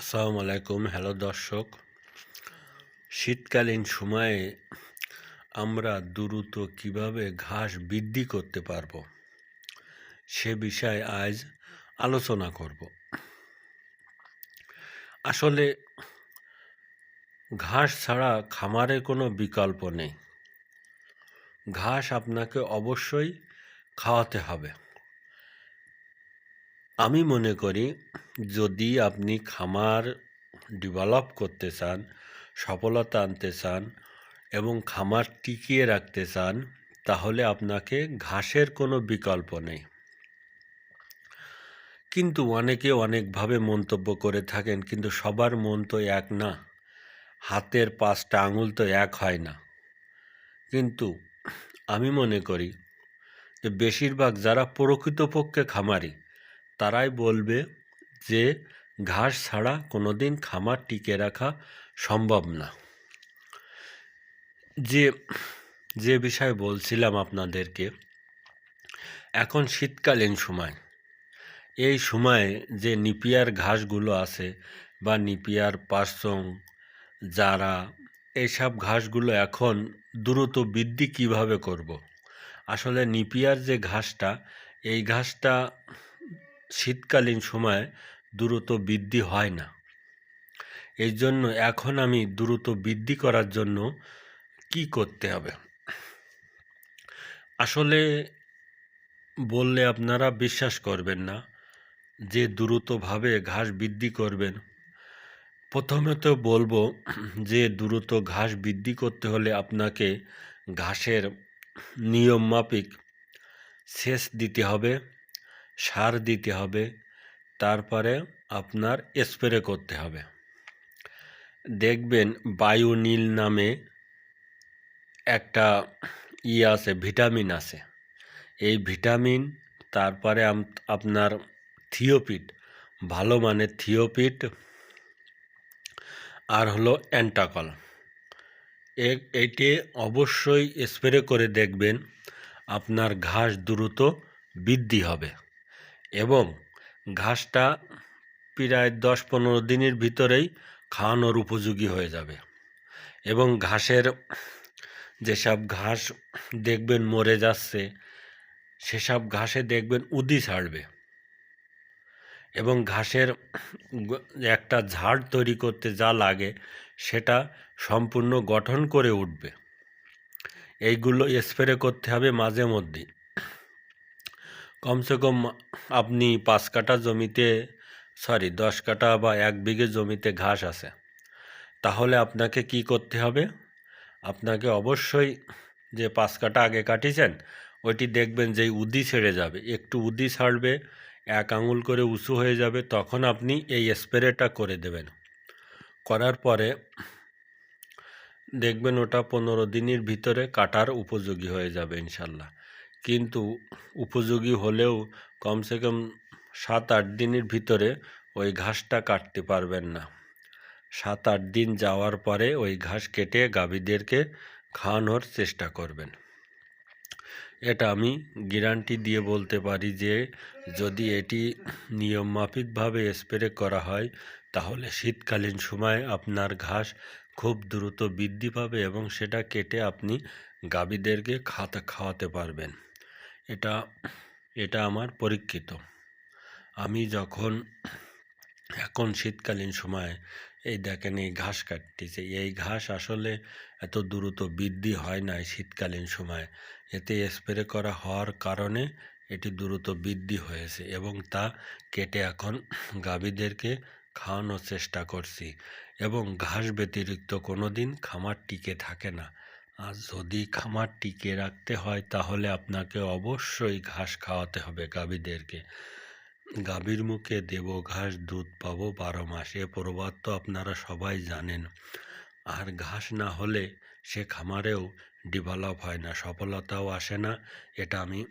আসসালামু আলাইকুম, হ্যালো দর্শক। শীতকালীন সময়ে আমরা দ্রুত কীভাবে ঘাস বৃদ্ধি করতে পারব সে বিষয়ে আজ আলোচনা করব। আসলে ঘাস ছাড়া খামারে কোনো বিকল্প নেই। ঘাস আপনাকে অবশ্যই খাওয়াতে হবে। আমি মনে করি যদি আপনি খামার ডেভেলপ করতে চান, সফলতা আনতে চান এবং খামার টিকিয়ে রাখতে চান, তাহলে আপনাকে ঘাসের কোনো বিকল্প নেই। কিন্তু অনেকে অনেকভাবে মন্তব্য করে থাকেন, কিন্তু সবার মন তো এক না, হাতের পাঁচটা আঙুল তো এক হয় না। কিন্তু আমি মনে করি যে বেশিরভাগ যারা প্রকৃতপক্ষে খামারি তারাই বলবে যে, ঘাস ছাড়া কোনো দিন খামার টিকে রাখা সম্ভব না যে যে বিষয় বলছিলাম আপনাদেরকে, এখন শীতকালীন সময় এই সময়ে যে নিপিয়ার ঘাসগুলো আছে বা নিপিয়ার পার্সং যারা এইসব ঘাসগুলো এখন দ্রুত বৃদ্ধি কীভাবে করব। আসলে নিপিয়ার যে ঘাসটা, এই ঘাসটা শীতকালীন সময়ে দ্রুত বৃদ্ধি হয় না। এই জন্য এখন আমি দ্রুত বৃদ্ধি করার জন্য কি করতে হবে? আসলে বললে আপনারা বিশ্বাস করবেন না যে দ্রুতভাবে ঘাস বৃদ্ধি করবেন। প্রথমে তো বলব যে দ্রুত ঘাস বৃদ্ধি করতে হলে আপনাকে ঘাসের নিয়ম মাফিক সেচ দিতে হবে। সার দিতে হবে, তারপরে আপনার স্প্রে করতে হবে। দেখবেন বায়ু নীল নামে একটা ই আছে, ভিটামিন আছে। এই ভিটামিন, তারপরে আপনার থিওপিট, ভালো মানের থিওপিট, আর হলো অ্যান্টাকল। এটি অবশ্যই স্প্রে করে দেখবেন, আপনার ঘাস দ্রুত বৃদ্ধি হবে। এবং ঘাসটা প্রায় দশ পনেরো দিনের ভিতরেই খাওয়ানোর উপযোগী হয়ে যাবে। এবং ঘাসের যেসব ঘাস দেখবেন মরে যাচ্ছে, সেসব ঘাসে দেখবেন উদি ছাড়বে। এবং ঘাসের একটা ঝাড় তৈরি করতে যা লাগে, সেটা সম্পূর্ণ গঠন করে উঠবে। এইগুলো স্প্রে করতে হবে মাঝে মধ্যেই। কমসে কম আপনি পাঁচ কাঠা জমিতে সরি দশ কাঠা বা এক বিঘে জমিতে ঘাস আছে। তাহলে আপনাকে কি করতে হবে? আপনাকে অবশ্যই যে পাঁচ কাঠা আগে কাটিছেন, ওইটি দেখবেন যে উদি ছেড়ে যাবে। একটু উদি ছাড়বে, এক আঙুল করে উঁচু হয়ে যাবে, তখন আপনি এই স্প্রেটা করে দেবেন। করার পরে দেখবেন ওটা পনেরো দিনের ভিতরে কাটার উপযোগী হয়ে যাবে ইনশাল্লাহ। কিন্তু উপযোগী হলেও কমসে কম সাত আট দিনের ভিতরে ওই ঘাসটা কাটতে পারবেন না। সাত আট দিন যাওয়ার পরে ওই ঘাস কেটে গাভীদেরকে খাওয়ানোর চেষ্টা করবেন। এটা আমি গ্যারান্টি দিয়ে বলতে পারি যে, যদি এটি নিয়মমাফিকভাবে স্প্রে করা হয়, তাহলে শীতকালীন সময় আপনার ঘাস খুব দ্রুত বৃদ্ধি পাবে এবং সেটা কেটে আপনি গাভীদেরকে খাতা খাওয়াতে পারবেন। এটা এটা আমার পরীক্ষিত। আমি যখন, এখন শীতকালীন সময়, এই দেখেন এই ঘাস কাটতেছে, এই ঘাস আসলে এত দ্রুত বৃদ্ধি হয় না শীতকালীন সময়। এতে স্প্রে করা হওয়ার কারণে এটি দ্রুত বৃদ্ধি হয়েছে এবং তা কেটে এখন গাভীদেরকে খাওয়ানোর চেষ্টা করছি এবং ঘাস ব্যতিরিক্ত কোনো দিন খামার টিকে থাকে না। আর যদি খামার টিকে রাখতে হয়, তাহলে আপনাকে অবশ্যই ঘাস খাওয়াতে হবে গাভীদেরকে। গাভীর মুখে দেব ঘাস, দুধ পাবো বারো মাস। এ প্রবাদ তো আপনারা সবাই জানেন। আর ঘাস না হলে সে খামারেও ডেভেলপ হয় না, সফলতাও আসে না, এটা আমি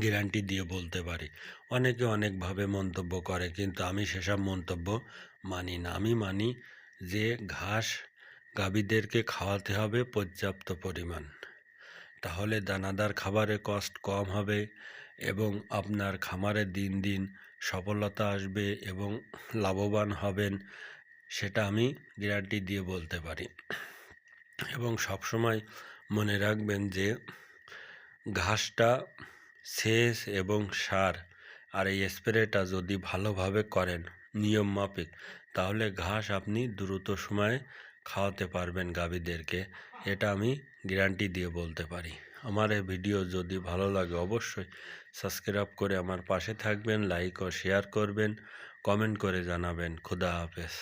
গ্যারান্টি দিয়ে বলতে পারি। অনেকে অনেকভাবে মন্তব্য করে, কিন্তু আমি সেসব মন্তব্য মানি না। আমি মানি যে ঘাস গাভীদেরকে খাওয়াতে হবে পর্যাপ্ত পরিমাণ। তাহলে দানাদার খাবারের কষ্ট কম হবে এবং আপনার খামারে দিন দিন সফলতা আসবে এবং লাভবান হবেন, সেটা আমি গ্যারান্টি দিয়ে বলতে পারি। এবং সবসময় মনে রাখবেন যে ঘাসটা সেচ এবং সার আর এই স্প্রেটা যদি ভালোভাবে করেন নিয়ম মাফিক, তাহলে ঘাস আপনি দ্রুত সময়ে খাওয়াতে পারবেন গাভীদেরকে, এটা আমি গ্যারান্টি দিয়ে বলতে পারি। আমার এই ভিডিও যদি ভালো লাগে অবশ্যই সাবস্ক্রাইব করে আমার পাশে থাকবেন লাইক ও শেয়ার করবেন কমেন্ট করে জানাবেন। খুদা হাফেজ।